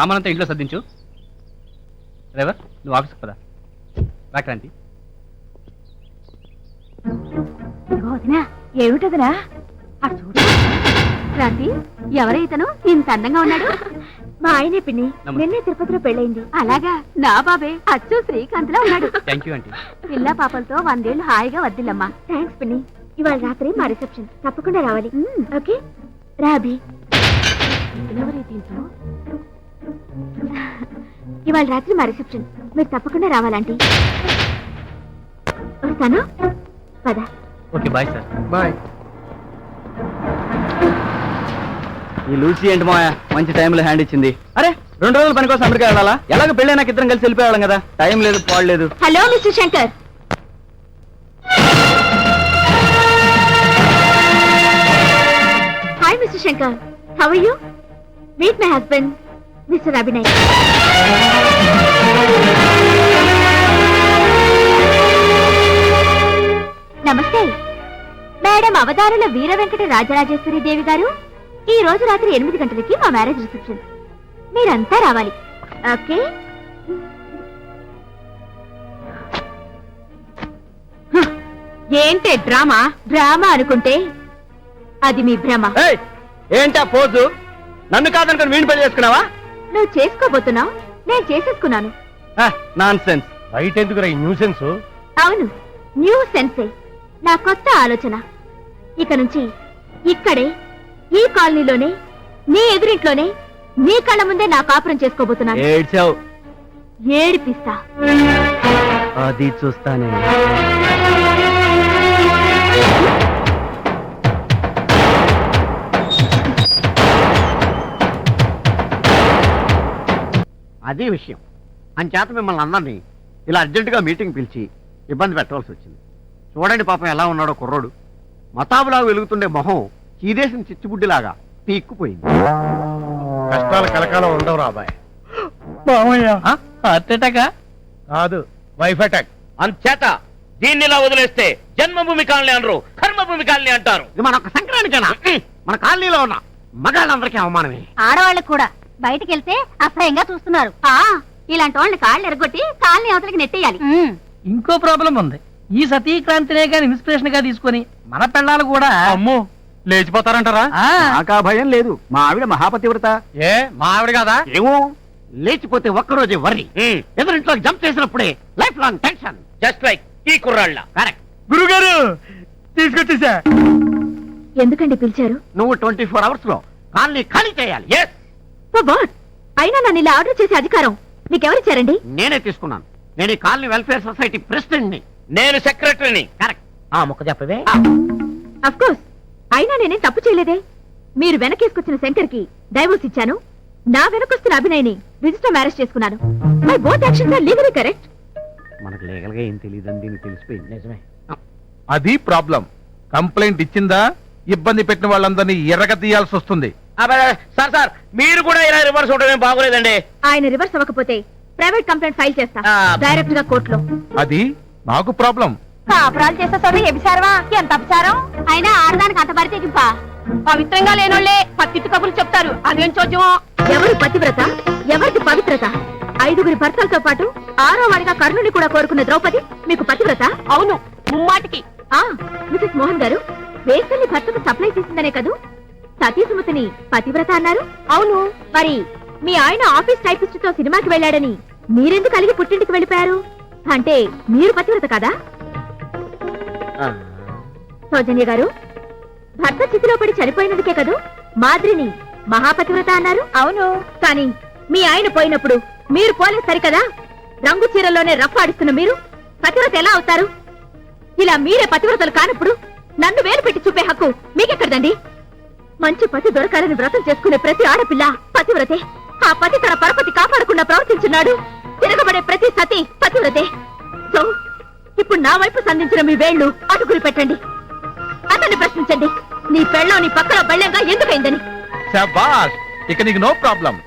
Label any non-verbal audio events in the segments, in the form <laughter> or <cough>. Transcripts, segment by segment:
సామానంతా ఇంట్లో సర్దించు. డ్రైవర్ నువ్వు ఆఫీస్కి పదా. ఏమిటదినా అటు చూడు. క్రాంతి ఎవరైతను ఇంత అందంగా ఉన్నాడు. మా ఆయనే పిన్ని. నమస్తే. నిన్నే తిరుపతిలో పెళ్ళైంది అలాగా? నా బాబే. అచ్చు శ్రీకాంత్లో ఉన్నాడు. థ్యాంక్ యూ ఆంటీ పిల్ల పాపలతో వందేళ్ళు హాయిగా వద్దిల్లమ్మా. థ్యాంక్స్ పిన్ని. ఇవాళ రాత్రి మా రిసెప్షన్. తప్పకుండా రావాలి. ఓకే? రాబి ఎవరి దీంతో ఇవాళ రాత్రి మా రిసెప్షన్. మీరు తప్పకుండా రావాలంటీ. వస్తాను పద. Okay bye sir. బాయ్. ఈ లూసీ ఏంటి మా మంచి టైంలో హ్యాండ్ ఇచ్చింది. అరే రెండు రోజుల పని కోసం అమెరికా వెళ్ళాలా? ఎలాగో పెళ్ళి నాకు ఇద్దరం కలిసి వెళ్ళిపోయాం కదా. టైం లేదు పాడలేదు hello mister Shankar. Hi mister Shankar. How are you meet my husband mister Abhinay. నమస్తే. మేడం అవతారుల వీర వెంకట రాజరాజేశ్వరి దేవి గారు ఈ రోజు రాత్రి ఎనిమిది గంటలకి మా మ్యారేజ్ రిసెప్షన్. మీరంతా రావాలి. ఓకే? ఏంటే డ్రామా? డ్రామా అనుకుంటే అది మీ భ్రమ. ఏంటా పోజు? నన్ను కాదనుకుని వీణి పెళ్ళి చేసుకున్నావా? నువ్వు చేసుకోబోతున్నావు? నేను చేసేసుకున్నాను. నాన్ సెన్స్ బయట ఎందుకురా ఈ న్యూసెన్స్? అవును న్యూ సెన్సే నా కొత్త ఆలోచన. ఇక నుంచి ఇక్కడే ఈ కాలనీలోనే నీ ఎదురింట్లోనే నీ కళ్ళ ముందే నా కాపురం చేసుకోబోతున్నాను. ఏడ్చావు. ఏడిపిస్తా. అది చూస్తానే. అదే విషయం. అంచేత మిమ్మల్ని అందరినీ ఇలా అర్జెంటుగా మీటింగ్ పిలిచి ఇబ్బంది పెట్టవలసి వచ్చింది. చూడండి పాపం ఎలా ఉన్నాడో కుర్రోడు. మతాబులాగా వెలుగుతుండే మొహం చీదేసిన చిచ్చుబుడ్డిలాగా పీక్కుపోయింది. కష్టాలు కలకాలం ఉండవు రాబాయ్ హార్ట్ అటాకా కాదు వైఫ్ అటాక్. అంచేత దీన్ని ఇలా వదిలేస్తే జన్మభూమి కాలనీ అనరు కర్మభూమి కాలనీ అంటారు. ఇది మన ఒక సంక్రాంతికేనా? మన కాలనీలో ఉన్న మగాళ్ళందరికీ అవమానమే. ఆడవాళ్ళకు కూడా. బయటికి వెళ్తే అసహ్యంగా చూస్తున్నారు. ఆ ఇలాంటి వాళ్ళని కాళ్ళు ఎరగొట్టి కాళ్ళని అవతలకి నెట్టేయాలి. ఇంకో ప్రాబ్లం ఉంది. ఈ సతీక్రాంతినే గాని ఇన్స్పిరేషన్గా తీసుకొని మన పిల్లలు కూడా అమ్మో లేచిపోతారంటారా? ఆ, నాకా భయం లేదు. మా ఆవిడ మహాపతివ్రత. ఏ మా ఆవిడ కాదా? ఏమో లేచిపోతే ఒక్కరోజే వర్రి. ఎదురింట్లోకి జంప్ చేసినప్పుడే life long tension. Just like ఈ కుర్రాళ్ళ. కరెక్ట్. గురుగారు తీసుకొచ్చేసా. ఎందుకండి పిలిచారు? నువ్వు ట్వంటీ ఫోర్ అవర్స్లో కాలనీ ఖాళీ చేయాలి. ఎస్ వాట్ అయినా నన్ను ఇలా ఆర్డర్ చేసే అధికారం మీకెవరిచ్చారండి? నేనే తీసుకున్నాను. నేను ఈ కాలనీ వెల్ఫేర్ సొసైటీ ప్రెసిడెంట్ని నేను సెక్రటరీని. కరెక్ట్. ఆ ముక్క చెప్పవే. అఫ్ కోర్స్ అయినా నేనేం తప్పు చేయలేదే? మీరు వెనకేసుకొచ్చిన శంకర్కి డైవోర్స్ ఇచ్చాను. నా వెనకొస్తున్న అభినయ్ని రిజిస్టర్ మ్యారేజ్ చేసుకున్నాను. My both actions are legally correct మనకు లీగల్గా ఏం తెలియదని దీనికి తెలిసిపోయింది. నిజమే. అది ప్రాబ్లం. కంప్లైంట్ ఇచ్చిందా? ఇబ్బంది పెట్టిన వాళ్ళందరినీ ఎర్రగ తీయాల్సి వస్తుంది అబ్బే, సార్ సార్ మీరు కూడా ఇలా రివర్స్ ఏం బాగోలేదండి. ఆయన రివర్స్ అవ్వకపోతే ప్రైవేట్ కంప్లైంట్ ఫైల్ చేస్తా. డైరెక్ట్గా కోర్టులో అది నాకు ప్రాబ్లం కాపురాలు చేస్తే చదువు ఎబిసారవా ఎంత అపచారం అయినా ఆడదానికి అంత బరి తెగింపా? పవిత్రంగా లేనోళ్ళే పత్తిట్టు కబుర్లు చెప్తారు. అదేం చోద్యమో? ఎవరు పతివ్రత? ఎవరికి పవిత్రత? ఐదుగురి భర్తలతో పాటు ఆరో వాడిగా కర్ణుని కూడా కోరుకున్న ద్రౌపది మీకు పతివ్రత? అవును ముమ్మాటికి. ఆ మిసెస్ మోహన్ గారు వేసల్ని భర్తకు సప్లై చేసిందనే కదూ? సతీ సుమతిని పతివ్రత అన్నారు. అవును మరి మీ ఆయన ఆఫీస్ టైపిస్ట్తో సినిమాకి వెళ్ళాడని మీరెందుకు కలిగి పుట్టింటికి వెళ్ళిపోయారు? అంటే మీరు పతివ్రత కదా? సౌజన్య గారు భర్త చితిలో పడి చనిపోయినందుకే కదూ మాద్రిని మహాపతివ్రత అన్నారు? అవును కానీ మీ ఆయన పోయినప్పుడు మీరు పోలేదు సరికదా? రంగు చీరలోనే రఫ్ ఆడిస్తున్న మీరు పతివ్రత ఎలా అవుతారు? ఇలా మీరే పతివ్రతలు కానప్పుడు నన్ను వేలు పెట్టి చూపే హక్కు మీకెక్కడదండి? మంచి పతి దొరకాలని వ్రతం చేసుకునే ప్రతి ఆడపిల్ల పతివ్రతే. ఆ పతి తన పరపతి కాపాడకుండా ప్రవర్తించున్నాడు. తిరగబడే ప్రతి సతి పతివ్రతే. సో ఇప్పుడు నా వైపు సంధించిన మీ వేళ్ళు అటుకులు పెట్టండి. అతన్ని ప్రశ్నించండి. నీ పెళ్ళం నీ పక్కన బెళ్ళంగా ఎందుకైందని? ఇక నీకు నో ప్రాబ్లం.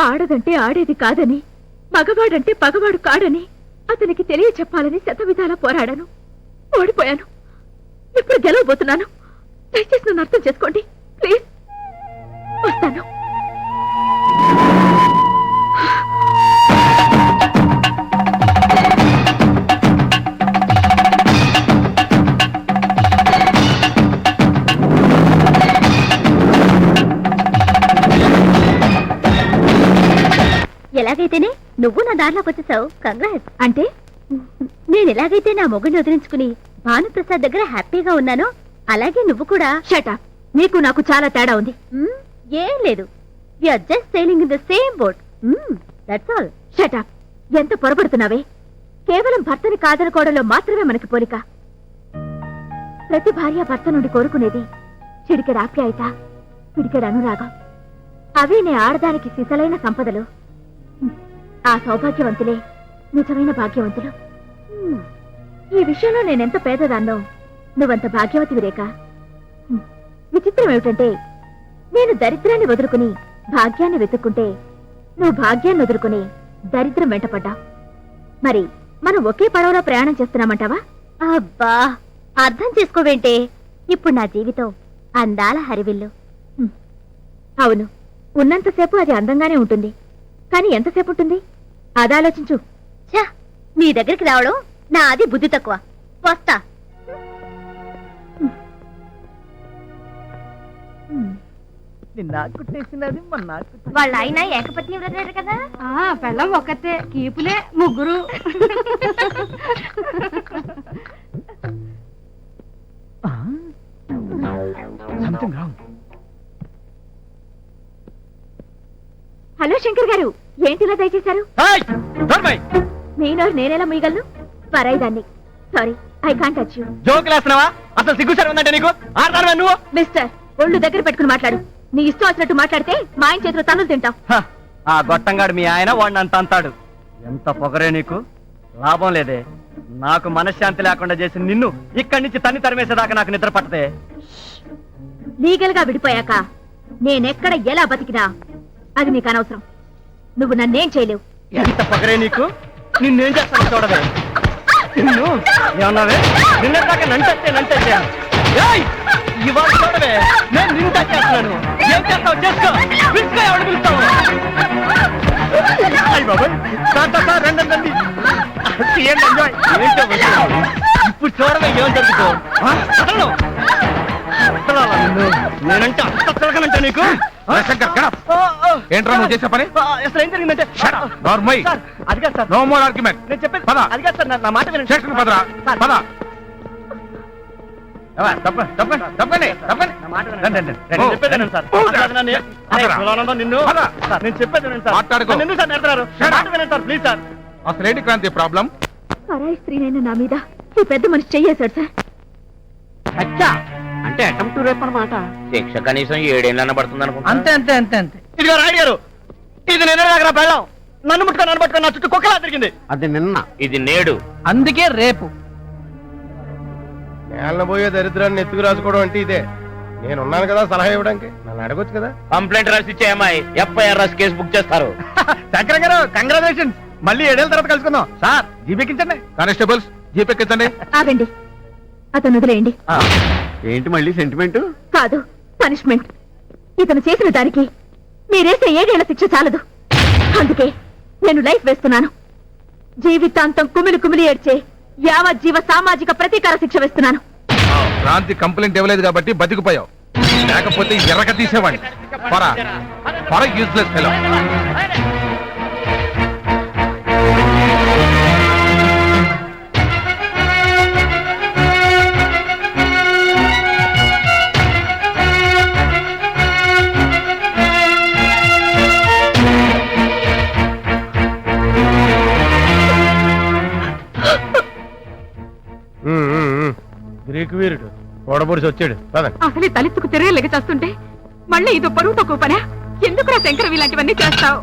ఆడదంటే ఆడేది కాదని మగవాడంటే పగవాడు కాడని అతనికి తెలియ చెప్పాలని శతవిధాలా పోరాడాను. ఓడిపోయాను. ఇప్పుడు గెలవబోతున్నాను. దయచేసి నన్ను అర్థం చేసుకోండి. ప్లీజ్. వస్తాను. ఎలాగైతేనే నువ్వు నా దారిలోకి వచ్చేసావు. కంగ్రాట్స్ అంటే నేను ఎలాగైతే నా మొగ్గుని వదిలించుకుని భానుప్రసాద్ దగ్గర హ్యాపీగా ఉన్నానో. అలాగే నువ్వు కూడా. షటా నీకు నాకు చాలా తేడా ఉంది. మ్మ్, ఏం లేదు. Are just sailing in the same boat that's all షటా ఎంత పొరపడుతున్నావే? కేవలం భర్తని కాదనుకోవడంలో మాత్రమే మనకి పోలిక. ప్రతి భార్య భర్త నుండి కోరుకునేది చిడికెడు ఆప్యాయత పిడికెడు అనురాగం. అవే నే ఆడదానికి సిసలైన సంపదలు. ఆ సౌభాగ్యవంతులే నిజమైన భాగ్యవంతులు. ఈ విషయంలో నేనెంత పేదదాన్నో? నువ్వంత భాగ్యవతివి రేఖ. విచిత్రం ఏమిటంటే నేను దరిద్రాన్ని వదులుకుని భాగ్యాన్ని వెతుక్కుంటే నువ్వు భాగ్యాన్ని వదులుకుని దరిద్రం వెంటపడ్డా మరి మనం ఒకే పడవలో ప్రయాణం చేస్తున్నామంటావా? అబ్బా! అర్థం చేసుకోవేంటే ఇప్పుడు నా జీవితం అందాల హరివిల్లు. అవును. ఉన్నంతసేపు అది అందంగానే ఉంటుంది. కానీ ఎంతసేపు ఉంటుంది? అది ఆలోచించు. ఛా! నీ దగ్గరికి రావడం నా అది బుద్ధి తక్కువ. వస్తా. వాళ్ళ ఆయన ఏకపత్ని వ్రతాడు కదా? పెళ్ళం ఒక్కతే కీపులే ముగ్గురు. హలో శంకర్ గారు ఏంటిలా దయచేశారు? నేను నేనేలా ముయ్యగలను పరాయిదాన్ని. Sorry I can't touch you జోకులేస్తున్నావా అసలు సిగ్గుసారి ఉందంటే నీకు? ఆడతాను నువ్వు? మిస్టర్ ఒళ్ళు దగ్గర పెట్టుకుని మాట్లాడు. నీ ఇష్టం వచ్చినట్టు మాట్లాడితే మా ఆయన చేతిలో తన్నులు తింటాం. హ, ఆ గొట్టంగాడు మీ ఆయన వాడిని అంత అంతాడు. ఎంత పొగరే నీకు? లాభం లేదే. నాకు మనశ్శాంతి లేకుండా చేసి నిన్ను ఇక్కడి నుంచి తన్ని తరిమేసేదాకా నాకు నిద్ర పట్టదే. లీగల్గా విడిపోయాక నేనెక్కడ ఎలా బతికినా అది నీకు అనవసరం. నువ్వు నన్నేం చేయలేవు. ఎంత పొగరే నీకు? నిన్నేం చేస్తాను చూడవే. నిన్ను? ఏమన్నావే నిన్నదాకా నంటే నంటే ఇవాళ చూడవే నేను నిన్ను టచ్ చేస్తున్నాను. ఏం చేస్తావు? చేసుకో. పిలుచుకో ఎవడు పిలుస్తావు? అయ్ బాబోయ్. సార్, సార్, సార్, రండి, రండి. ఏంటో ఇప్పుడు చూడవే ఏం జరుగుతుందో. నేనంటే అంత తిరగనంటే నీకు? శంకర్. ఏంట్రా నువ్వు చేసే పని? ఆ, అసలు ఏం జరిగిందంటే Shut up. నోర్మోయ్. సార్ అది కాదు సార్ నో మోర్ ఆర్గ్యుమెంట్ నేను చెప్పేది పద. అది కాదు సార్ నా- నా మాట వినండి స్టేషన్ పదరా సార్, పద ఏవా, తప్పండి, తప్పండి, తప్పండి, తప్పండి. నా మాట వినండి. రండి, రండి, నేను రండి. చెప్పేది వినండి సార్ ఓ, అసలు అది నన్ను- అరే, పదరా. కులానందం నిన్ను పద. సార్, నేను చెప్పేది వినండి సార్ మాట్లాడుకో. నన్ను ఎందుకు సార్ నెడతారు Shut మాట up. వినండి సార్ ప్లీజ్ సార్ అసలు ఏంటి క్రాంతి ప్రాబ్లం పరాయి స్త్రీనైన నా మీద ఈ పెద్ద మనిషి చెయ్యేశాడు సార్ అచ్చా అంటే అటెంప్ట్ రేపు అనమాట శిక్ష కనీసం ఏడేళ్ళన్న పడుతుంది అనుకుంటా అంతే అంతే అంతే అంతే. ఇదిగో రాయుడు గారు ఇది నేను దగ్గర పెళ్ళాం. నన్ను ముట్టుకొని నన్ను పట్టుకొని నా చుట్టూ కుక్కలా తిరిగింది. అది నిన్న. ఇది నేడు. అందుకే రేపు. నేలన పోయే దరిద్రాన్ని ఎత్తుకు రాసుకోవడం అంటే ఇదే. నేనున్నాను కదా సలహా ఇవ్వడానికి. నన్ను అడగొచ్చు కదా. కంప్లైంట్ రాసి ఇచ్చే అమ్మాయి ఎఫ్ఐఆర్ రాసి కేసు బుక్ చేస్తారు. <laughs> శంకర గారు కంగ్రాచులేషన్ మళ్ళీ ఏడేళ్ళ తర్వాత కలుసుకుందాం. సార్ జీపెక్కించండి కానిస్టేబుల్స్ జీప్ ఎక్కించండి. ఆగండి. అతను వదిలేయండి. ఏంటి మళ్ళీ సెంటిమెంట్ కాదు పనిష్మెంట్ ఇతను చేసిన దానికి మీరేసే ఏడేళ్ళ శిక్ష చాలదు. అందుకే నేను లైఫ్ వేస్తున్నాను. జీవితాంతం కుమిలి కుమిలి ఏడ్చే యావత్ జీవ సామాజిక ప్రతీకార శిక్ష వేస్తున్నాను. క్రాంతి కంప్లైంట్ ఇవ్వలేదు కాబట్టి బతికిపోయావు. లేకపోతే ఎర్రక తీసేవాడిని. పర. పర యూజ్లెస్ ఫెలో వీరుడు వచ్చాడు. అసలే తలెత్తుకు తిరగలేక చేస్తుంటే మళ్ళీ ఇదో పరువు తక్కువ పనా ఎందుకురా శంకరం ఇలాంటివన్నీ చేస్తావు?